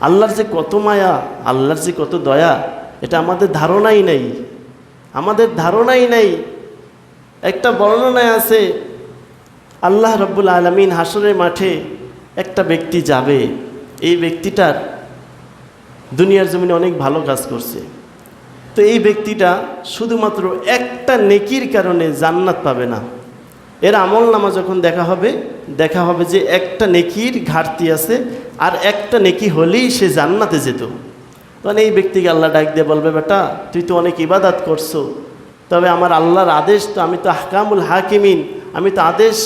আল্লাহর যে কত মায়া, আল্লাহর যে কত দয়া, এটা আমাদের ধারণাই নেই। আমাদের ধারণাই নেই। একটা বর্ণনায় আছে, আল্লাহ রব্বুল আলমিন হাসরের মাঠে একটা ব্যক্তি যাবে। এই ব্যক্তিটার দুনিয়ার জমিনে অনেক ভালো কাজ করছে। তো এই ব্যক্তিটা শুধুমাত্র একটা নেকির কারণে জান্নাত পাবে না। এর আমল নামা যখন দেখা হবে দেখা হবে যে একটা নেকির ঘাটতি আছে আর একটা নেকি হলেই সে জান্নাতে যেত। তখন এই ব্যক্তিকে আল্লাহ ডাক দিয়ে বলবে, বেটা, তুই তো অনেক ইবাদাত করছ। তবে আমার আল্লাহর আদেশ তো আমি তো হাকামুল হাকিমিন, আমি তো আদেশ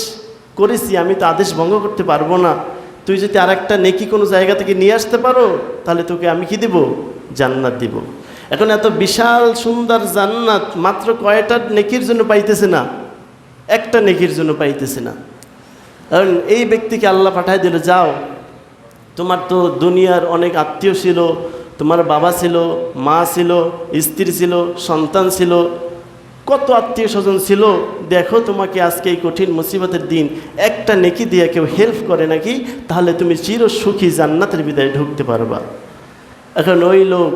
করেছি, আমি তো আদেশ ভঙ্গ করতে পারব না। তুই যদি আর একটা নেকি কোনো জায়গা থেকে নিয়ে আসতে পারো, তাহলে তোকে আমি কি দিব? জান্নাত দিব। এখন এত বিশাল সুন্দর জান্নাত মাত্র কয়টা নেকির জন্য পাইতেছে না। একটা নেকির জন্য পাইতেছে না। কারণ এই ব্যক্তিকে আল্লাহ পাঠায় দিল, যাও, তোমার তো দুনিয়ার অনেক আত্মীয় ছিল, তোমার বাবা ছিল, মা ছিল, স্ত্রী ছিল, সন্তান ছিল, কত আত্মীয় স্বজন ছিল, দেখো তোমাকে আজকে এই কঠিন মুসিবতের দিন একটা নেকি দিয়ে কেউ হেল্প করে নাকি, তাহলে তুমি চির সুখী জান্নাতের বিদায় ঢুকতে পারবা। এখন ওই লোক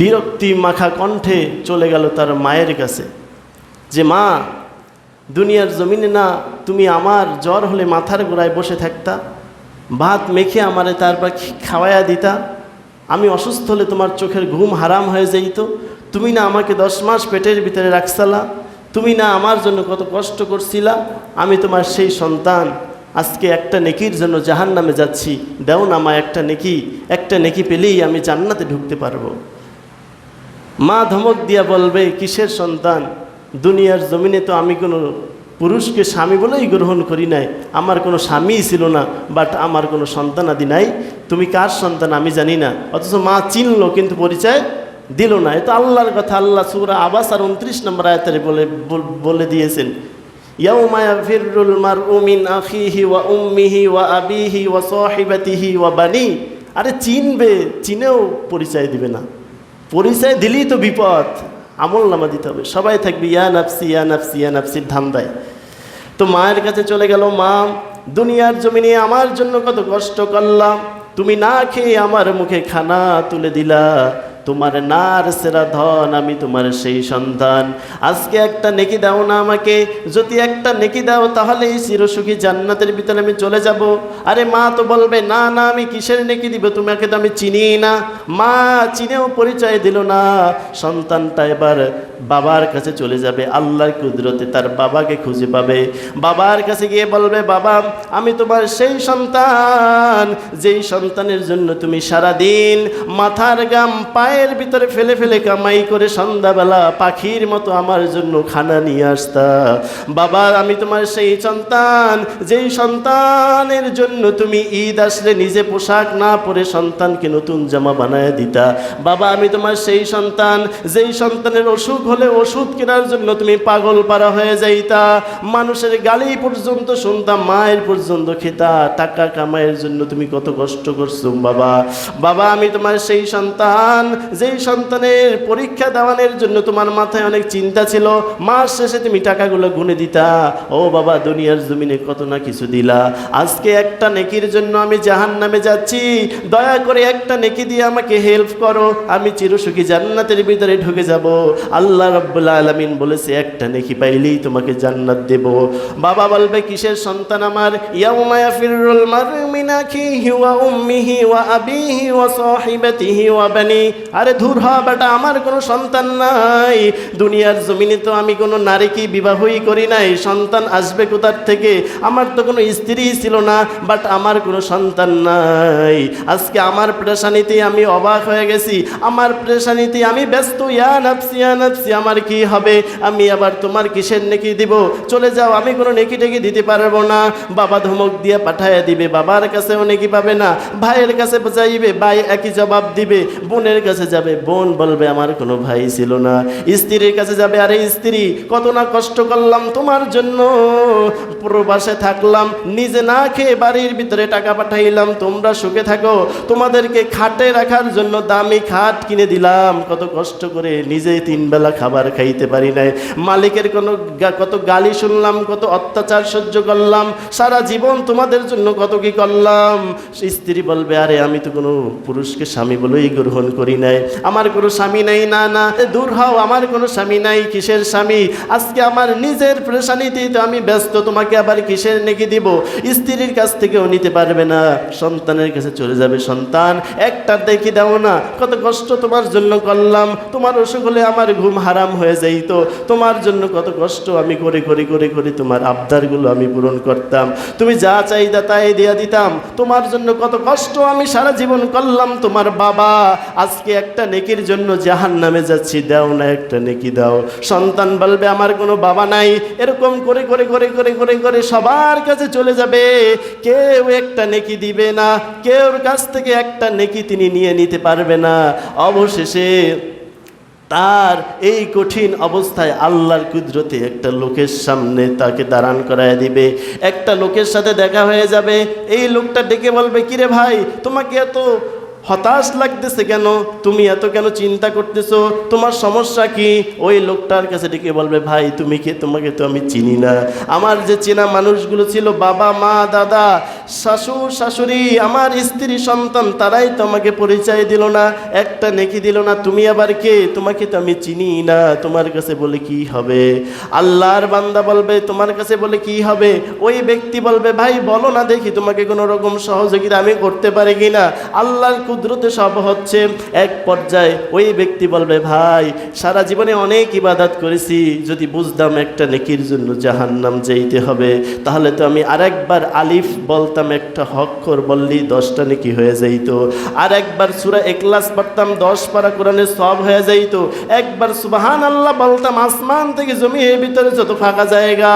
বিরক্তি মাখা কণ্ঠে চলে গেল তার মায়ের কাছে। যে মা, দুনিয়ার জমিনে না তুমি আমার জ্বর হলে মাথার গোড়ায় বসে থাকতা, ভাত মেখে আমারে তারপর খাওয়াইয়া দিতা, আমি অসুস্থ হলে তোমার চোখের ঘুম হারাম হয়ে যাইত, তুমি না আমাকে দশ মাস পেটের ভিতরে রাখসালা তুমি না আমার জন্য কত কষ্ট করছিলা, আমি তোমার সেই সন্তান, আজকে একটা নেকির জন্য জাহান নামে যাচ্ছি, দেও না মা একটা নেকি একটা নেকি পেলেই আমি জান্নাতে ঢুকতে পারব। মা ধমক দিয়া বলবে, কিসের সন্তান? দুনিয়ার জমিনে তো আমি কোনো পুরুষকে স্বামী বলেই গ্রহণ করি নাই। আমার কোনো স্বামীই ছিল না বাট আমার কোনো সন্তান আদি নাই। তুমি কার সন্তান আমি জানি না। অথচ মা চিনলো কিন্তু পরিচয় দিল না। এ তো আল্লাহর কথা, আল্লাহ সুরা আবাস আর উনত্রিশ নম্বর আয়তারে বলে বলে দিয়েছেন। ইয়াউমা ইয়াফিরুল মারউ মিন আখিহি ওয়া ওয়া ওয়া আরে চিনবে, চিনেও পরিচয় দিবে না। পরিচয় দিলেই তো বিপদ। আমল নামা দিতে হবে। সবাই থাকবে, ইয়া নাফসি ইয়া নাফসি, ইয়া নাফসির ধান্দায়। তো মায়ের কাছে চলে গেল, মা, দুনিয়ার জমিনে আমার জন্য কত কষ্ট করলাম। তুমি না খেয়ে আমার মুখে খানা তুলে দিলা। তোমার নার সেরা ধন, আমি তোমার সেই সন্তান। আজকে একটা নেকি দাও না আমাকে, যদি একটা নেকি দাও তাহলে এই চিরসুখী জান্নাতের ভিতরে আমি চলে যাব। আরে মা তো বলবে, না না, আমি কিসের নেকি দিব? তোমাকে তো আমি চিনি না। মা চিনেও পরিচয় দিল না। সন্তানটা এবার বাবার কাছে চলে যাবে, আল্লাহর কুদরতে তার বাবাকে খুঁজে পাবে। বাবার কাছে গিয়ে বলবে, বাবা, আমি তোমার সেই সন্তান, যেই সন্তানের জন্য তুমি সারা দিন মাথার গাম পায়ের ভিতরে ফেলে ফেলে কামাই করে সন্ধ্যাবেলা পাখির মতো আমার জন্য খানা নিয়ে আসতা। বাবা, আমি তোমার সেই সন্তান, যেই সন্তানের জন্য তুমি ঈদ আসলে নিজে পোশাক না পরে সন্তানকে নতুন জামা বানায় দিতা। বাবা, আমি তোমার সেই সন্তান, যেই সন্তানের অসুখ হলে ওষুধ কেনার জন্য তুমি পাগল পারা হয়ে যাইতা। মানুষের গালি পর্যন্ত শুনতাম মায়ের পর্যন্ত খেতা। টাকা কামাইয়ের জন্য তুমি কত কষ্ট করছ, বাবা। বাবা, আমি তোমার সেই সন্তান। যেই সন্তানের পরীক্ষা দেওয়ানোর জন্য তোমার মাথায় অনেক চিন্তা ছিল, মাস শেষে তুমি টাকাগুলো গুনে দিতা। ও বাবা, দুনিয়ার জমিনে কত না কিছু দিলা। আজকে একটা নেকির জন্য আমি জাহান নামে যাচ্ছি। দয়া করে একটা নেকি দিয়ে আমাকে হেল্প করো। আমি চিরসুখী জান্নাতের ভিতরে ঢুকে যাব। আল্লাহ রব্বুল আলমিন বলেছে, একটা নেকি পাইলেই তোমাকে জান্নাত দেব। বাবা বলবে, কিসের সন্তান আমার? ইয়াউমা ইয়াফিরুল মারউ মিন আখিহি ওয়া উম্মিহি ওয়া আবিহি ওয়া সাহিবাতিহি ওয়া বানি। আরে দূর হ বেটা, আমার কোনো সন্তান নাই। দুনিয়ার জমিনে তো আমি কোনো নারীকে বিবাহই করি নাই। সন্তান আসবে কোথার থেকে? আমার তো কোনো স্ত্রী ছিল না বাট আমার কোনো সন্তান নাই। আজকে আমার প্রেশানিতে আমি অবাক হয়ে গেছি। আমার প্রেশানিতে আমি ব্যস্ত। ইয়া নাফসি ইয়া নাফসি। আমার কি হবে? আমি আবার তোমার কিসের নেকি দিব? চলে যাও, আমি কোনো নেকি টেকি দিতে পারব না। বাবা ধমক দিয়ে পাঠায় দিবে। বাবার কাছেও নেকি পাবে না। ভাইয়ের কাছে যাইবে, ভাই একই জবাব দিবে। বোনের কাছে যাবে, বোন, বলবে আমার কোনো ভাই ছিল না। স্ত্রীর কাছে যাবে, আরে স্ত্রী, কত না কষ্ট করলাম তোমার জন্য। প্রবাসে থাকলাম, নিজে না খেয়ে বাড়ির ভিতরে টাকা পাঠাইলাম। তোমরা সুখে থাকো। তোমাদেরকে খাটে রাখার জন্য দামি খাট কিনে দিলাম। কত কষ্ট করে নিজে তিন বেলা খাবার খাইতে পারি নাই। মালিকের কোনো কত গালি শুনলাম, কত অত্যাচার সহ্য করলাম, সারা জীবন তোমাদের জন্য কত কি করলাম। স্ত্রী বলবে, আরে, আমি তো কোনো পুরুষকে স্বামী বলেই গ্রহণ করি নাই। আমার কোনো স্বামী নাই, না না, দূর হও, আমার কোনো স্বামী নাই, কিসের স্বামী? আজকে আমার নিজের প্রেশানিতেই তো আমি ব্যস্ত, তোমাকে আবার কিসের নেকি দিব? স্ত্রীর কাছ থেকেও নিতে পারবে না। সন্তানের কাছে চলে যাবে সন্তান। একটা দেখি দাও না, কত কষ্ট তোমার জন্য করলাম। তোমার অসুখ হলে আমার ঘুম হারাম হয়ে যাইত তোমার জন্য কত কষ্ট, আমি করে করে করে করে তোমার আবদারগুলো আমি পূরণ করতাম। তুমি যা চাইদা তাই দিয়া দিতাম। তোমার জন্য কত কষ্ট, আমি সারা জীবন করলাম তোমার বাবা। আজকে একটা নেকির জন্য জাহান নামে যাচ্ছি, দাও না একটা নেকি দাও। সন্তান বলবে, আমার কোনো বাবা নাই। এরকম করে করে করে করে করে করে সবার কাছে চলে যাবে। কেউ একটা নেকি দিবে না। কেউর কাছ থেকে একটা নেকি তিনি নিয়ে নিতে পারবে না। অবশেষে তার এই কঠিন অবস্থায় আল্লাহর কুদরতে একটা লোকের সামনে তাকে দাঁড়ান করায় দিবে। একটা লোকের সাথে দেখা হয়ে যাবে। এই লোকটা ডেকে বলবে, কিরে ভাই, তোমাকে এত হতাশ লাগতেছে কেন? তুমি এত কেন চিন্তা করতেছো? তোমার সমস্যা কি? ওই লোকটার কাছে ডেকে বলবে, ভাই, তুমি কে? তোমাকে তো আমি চিনি না। আমার যে চেনা মানুষগুলো ছিল, বাবা, মা, দাদা শাশুর, শাশুড়ি, আমার স্ত্রী, সন্তান, তারাই তো আমাকে পরিচয় দিল না। একটা নেকি দিল না। তুমি আবার কে? তোমাকে তো আমি চিনি না। তোমার কাছে বলে কি হবে? আল্লাহর বান্দা বলবে, তোমার কাছে বলে কি হবে? ওই ব্যক্তি বলবে, ভাই, বলো না দেখি তোমাকে কোনো রকম সহযোগিতা আমি করতে পারি কি না? আল্লাহর কুদরতে সব হচ্ছে এক পর্যায়ে। ওই ব্যক্তি বলবে, ভাই, সারা জীবনে অনেক ইবাদত করেছি। যদি বুঝতাম একটা নেকির জন্য জাহান্নাম যেইতে হবে, তাহলে তো আমি আরেকবার আলিফ বলতাম একটা হক্ষর বললেই দশটা নেকি হয়ে যাইত। আর একবার সুরা একলাস পড়তাম, দশ পারা কোরআনের সব হয়ে যাইত। একবার সুবাহান আল্লাহ বলতাম, আসমান থেকে জমির ভিতরে যত ফাঁকা জায়গা,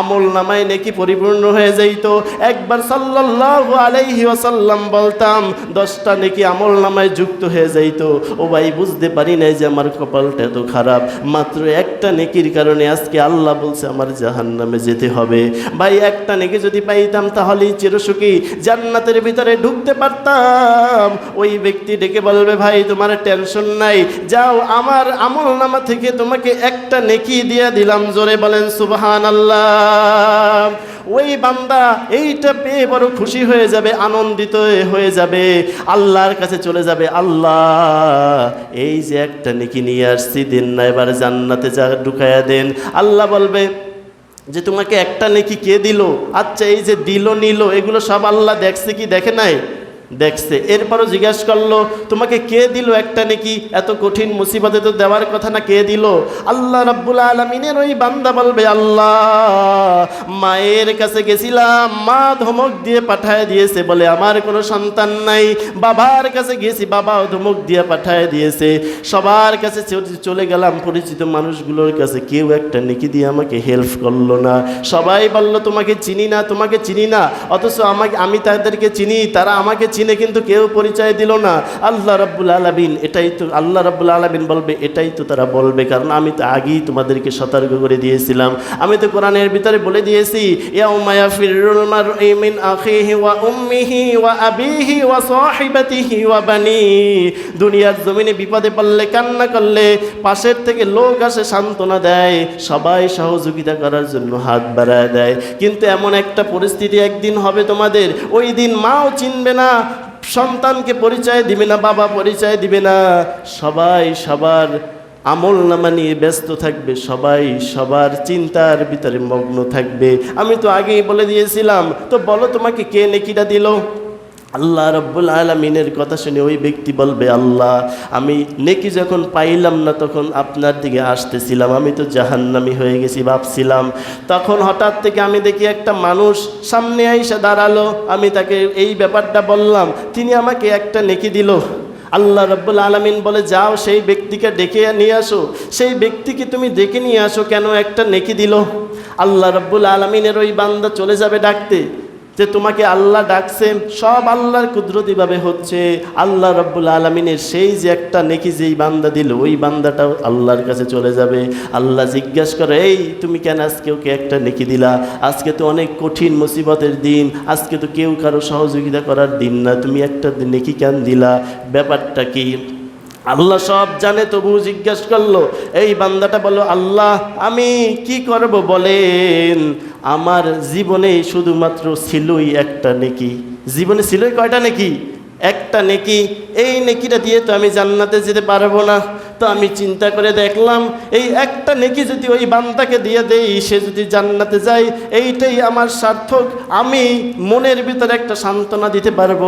আমল নামায় নাকি পরিপূর্ণ হয়ে যাইত। একবার সাল্লাল্লাহু আলাইহি ওয়াসাল্লাম বলতাম, দশটা নেকি আমল নামায় যুক্ত হয়ে যাইত। ও ভাই, বুঝতে পারি নাই যে আমার কপালটা এত খারাপ। মাত্র একটা নেকির কারণে আজকে আল্লাহ বলছে, আমার জাহান্নামে যেতে হবে। ভাই, একটা নেকি যদি পাইতাম তাহলেই চিরসুখী জান্নাতের ভিতরে ঢুকতে পারতাম। ওই ব্যক্তি ডেকে বলবে, ভাই, তোমার টেনশন নাই। যাও, আমার আমল নামা থেকে তোমাকে একটা নেকি দিয়ে দিলাম। জোরে বলেন সুবহান আল্লাহ ওই বান্দা এইটা পেয়ে বড় খুশি হয়ে যাবে, আনন্দিত হয়ে যাবে। আল্লাহর কাছে চলে যাবে, আল্লাহ, এই যে একটা নেকি নিয়ে আসছি, দিন না এবার জান্নাতে যা ঢুকাইয়া দেন। আল্লাহ বলবে যে তোমাকে একটা নেকি কে দিল? আচ্ছা এই যে দিল, নিল, এগুলো সব আল্লাহ দেখছে কি, দেখে নাই? দেখছে। এরপরও জিজ্ঞেস করল, তোমাকে কে দিল একটা নাকি? এত কঠিন মুসিবতে তো দেওয়ার কথা না, কে দিল? আল্লাহ রাব্বুল আলমিনের ওই বান্দা বলবে, আল্লাহ, মায়ের কাছে গেছিলাম, মা ধমক দিয়ে পাঠায় দিয়েছে বলে আমার কোনো সন্তান নাই। বাবার কাছে গেছি, বাবাও ধমক দিয়ে পাঠায় দিয়েছে। সবার কাছে চলে গেলাম, পরিচিত মানুষগুলোর কাছে। কেউ একটা নেকি দিয়ে আমাকে হেল্প করল না। সবাই বলল, তোমাকে চিনি না, তোমাকে চিনি না। অথচ আমাকে আমি তাদেরকে চিনি, তারা আমাকে চিনে কিন্তু কেউ পরিচয় দিল না। আল্লাহ রাব্বুল আলামিন, এটাই তো, আল্লাহ রাব্বুল আলামিন বলবে, এটাই তো তারা বলবে। কারণ আমি তো আগেই তোমাদেরকে সতর্ক করে দিয়েছিলাম। আমি তো কোরআনের ভিতরে বলে দিয়েছি দুনিয়ার জমিনে বিপদে পড়লে, কান্না করলে, পাশের থেকে লোক আসে, সান্ত্বনা দেয়, সবাই সহযোগিতা করার জন্য হাত বাড়ায় দেয়। কিন্তু এমন একটা পরিস্থিতি একদিন হবে তোমাদের, ওই দিন মাও চিনবে না সন্তানকে পরিচয় দিবে না, বাবা পরিচয় দিবে না। সবাই সবার আমল নামা নিয়ে ব্যস্ত থাকবে, সবাই সবার চিন্তার ভিতরে মগ্ন থাকবে। আমি তো আগেই বলে দিয়েছিলাম, তো বলো তোমাকে কে নেকিটা দিল? আল্লাহ রব্বুল আলমিনের কথা শুনে ওই ব্যক্তি বলবে, আল্লাহ, আমি নেকি যখন পাইলাম না তখন আপনার দিকে আসতেছিলাম, আমি তো জাহান্নামি হয়ে গেছি ভাবছিলাম। তখন হঠাৎ থেকে আমি দেখি একটা মানুষ সামনে আইসা দাঁড়াল, আমি তাকে এই ব্যাপারটা বললাম, তিনি আমাকে একটা নেকি দিল। আল্লাহ রব্বুল আলমিন বলে, যাও সেই ব্যক্তিকে ডেকে নিয়ে আসো, সেই ব্যক্তিকে তুমি ডেকে নিয়ে আসো, কেন একটা নেকি দিল? আল্লাহ রব্বুল আলমিনের ওই বান্দা চলে যাবে ডাকতে। যে তোমাকে আল্লাহ ডাকছে, সব আল্লাহর কুদরতিভাবে হচ্ছে। আল্লাহ রব্বুল আলমিনের সেই যে একটা নেকি যেই বান্দা দিল, ওই বান্দাটাও আল্লাহর কাছে চলে যাবে। আল্লাহ জিজ্ঞাসা করে, এই, তুমি কেন আজকে ওকে একটা নেকি দিলা? আজকে তো অনেক কঠিন মুসিবতের দিন, আজকে তো কেউ কারও সহযোগিতা করার দিন না। তুমি একটা নেকি কেন দিলা? ব্যাপারটা কি? আল্লাহ সব জানে তবু জিজ্ঞেস করল, এই বান্দাটা বলল আল্লাহ, আমি কি করব বলেন? আমার জীবনে শুধুমাত্র ছিলই একটা নেকি। জীবনে ছিলই কয়টা নেকি? একটা নেকি। এই নেকিটা দিয়ে তো আমি জান্নাতে যেতে পারব না। তো আমি চিন্তা করে দেখলাম, এই একটা নেকি যদি ওই বান্দাকে দিয়ে দেই, সে যদি জান্নাতে যায়, এইটাই আমার সার্থক। আমি মনের ভিতরে একটা সান্ত্বনা দিতে পারব।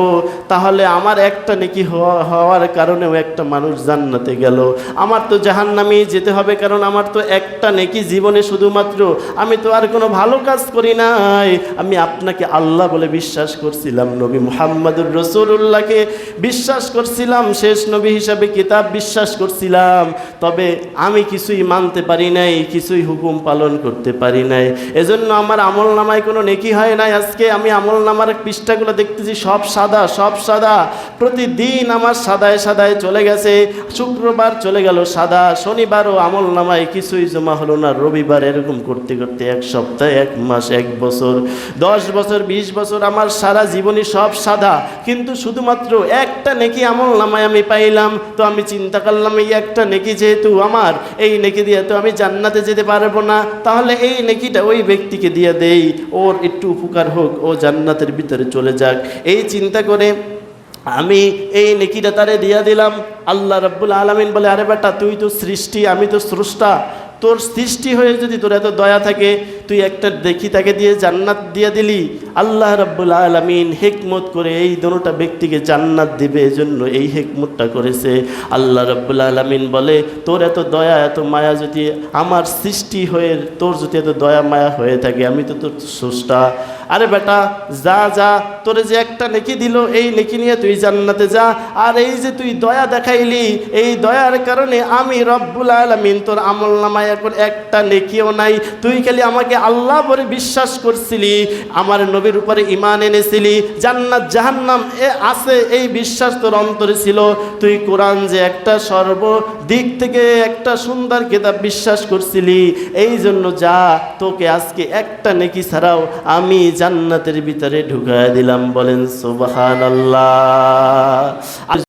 তাহলে আমার একটা নেকি হওয়া, হওয়ার কারণেও একটা মানুষ জান্নাতে গেল। আমার তো জাহান্নামে যেতে হবে, কারণ আমার তো একটা নেকি জীবনে শুধুমাত্র। আমি তো আর কোনো ভালো কাজ করি নাই। আমি আপনাকে আল্লাহ বলে বিশ্বাস করছিলাম, নবী মুহাম্মদুর রসুল্লাহকে বিশ্বাস করছিলাম, শেষ নবী হিসাবে কিতাব বিশ্বাস করছিলাম। তবে আমি কিছুই মানতে পারি নাই, কিছুই হুকুম পালন করতে পারি নাই। এজন্য আমার আমল নামায় কোনো নেকি হয় নাই। আজকে আমি আমল নামার পৃষ্ঠাগুলো দেখতেছি, সব সাদা সব সাদা। প্রতিদিন আমার সাদায় সাদায় চলে গেছে, শুক্রবার চলে গেল সাদা, শনিবারও আমল নামায় কিছুই জমা হলো না, রবিবার এরকম করতে করতে এক সপ্তাহ, এক মাস, এক বছর, দশ বছর, বিশ বছর আমার সারা জীবনই সব সাদা। কিন্তু শুধুমাত্র একটা নেকি আমল নামায় আমি পাইলাম, তো আমি চিন্তা করলাম, এই একটা নেকি যেহেতু আমার, এই নেকি দিয়ে তো আমি জান্নাতে যেতে পারব না। তাহলে এই নেকিটা ওই ব্যক্তিকে দিয়ে দেই। ওর একটু উপকার হোক, ও জান্নাতের ভিতরে চলে যাক। এই চিন্তা করে আমি এই নেকিটা তারে দিয়া দিলাম। আল্লাহ রব্বুল আলমিন বলে, আরে বেটা, তুই তো সৃষ্টি, আমি তো স্রষ্টা। তোর সৃষ্টি হয়ে যদি তোর এত দয়া থাকে তুই একটা দেখি তাকে দিয়ে জান্নাত দিয়ে দিলি, আল্লাহ রব্বুল আলমিন হেকমত করে এই দোনোটা ব্যক্তিকে জান্নাত দিবে, এজন্য এই হেকমতটা করেছে। আল্লাহ রব্বুল আলমিন বলে, তোর এত দয়া, এত মায়া যদি আমার সৃষ্টি হয়ে, তোর যদি এত দয়া, মায়া হয়ে থাকে, আমি তো তোর স্রষ্টা। আরে বেটা, যা যা, তোরে যে একটা নেকি দিল, এই নেকি নিয়ে তুই জান্নাতে যা। আর এই যে তুই দয়া দেখাইলি, এই দয়ার কারণে আমি রব্বুল আলমিন তোর আমল নামায় এখন একটা নেকিও নাই। তুই খালি আমাকে আল্লাহ বলে বিশ্বাস করছিলি, আমার নবীর উপরে ইমান এনেছিলি, জান্নাত, জাহান্নাম, এ আছে, এই বিশ্বাস তোর অন্তরে ছিল। তুই কোরআন যে একটা সর্ব দিক থেকে একটা সুন্দর কিতাব বিশ্বাস করছিলি এই জন্য যা তোকে আজকে একটা নেকি ছাড়াও আমি জান্নাতের ভিতরে ঢুকায় দিলাম, বলেন সুবহানাল্লাহ।